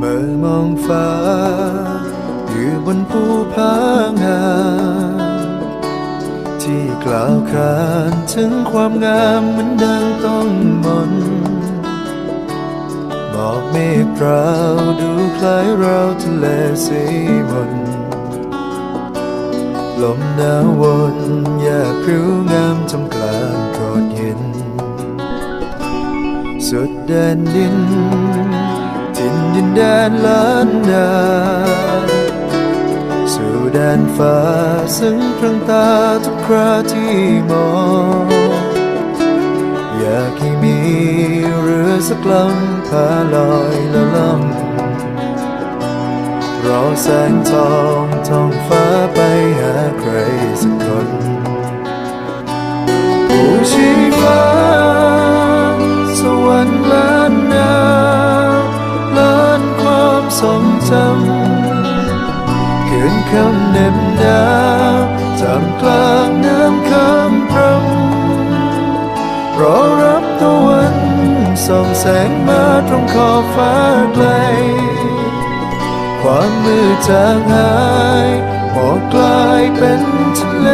เมื่อมองฟ้า อยู่บนภูผางามที่กล่าวขานถึงความงามเหมือนดังต้องมนต์หมอกเมฆเปล่าดูคล้ายเราทะเลสีมนลมหนาววนอยากพริ้วงามจำกลางโขดหิน สุดแดนดิน แดนล้านนาสู่แดนฟ้าซึ่งพรังตาทุกคราที่มอง อยากให้มีเรือสักลำพาลอยละล่องรอแสงทองทองฟ้าไปหาใครสักคน ทรงจำคืนคำเน็บหนาวจำกลางน้ำคำพรำรอรับตะวันส่องแสงมาตรงขอบฟ้าไกล ความมืดจางหายหมอกกลายเป็นทะเล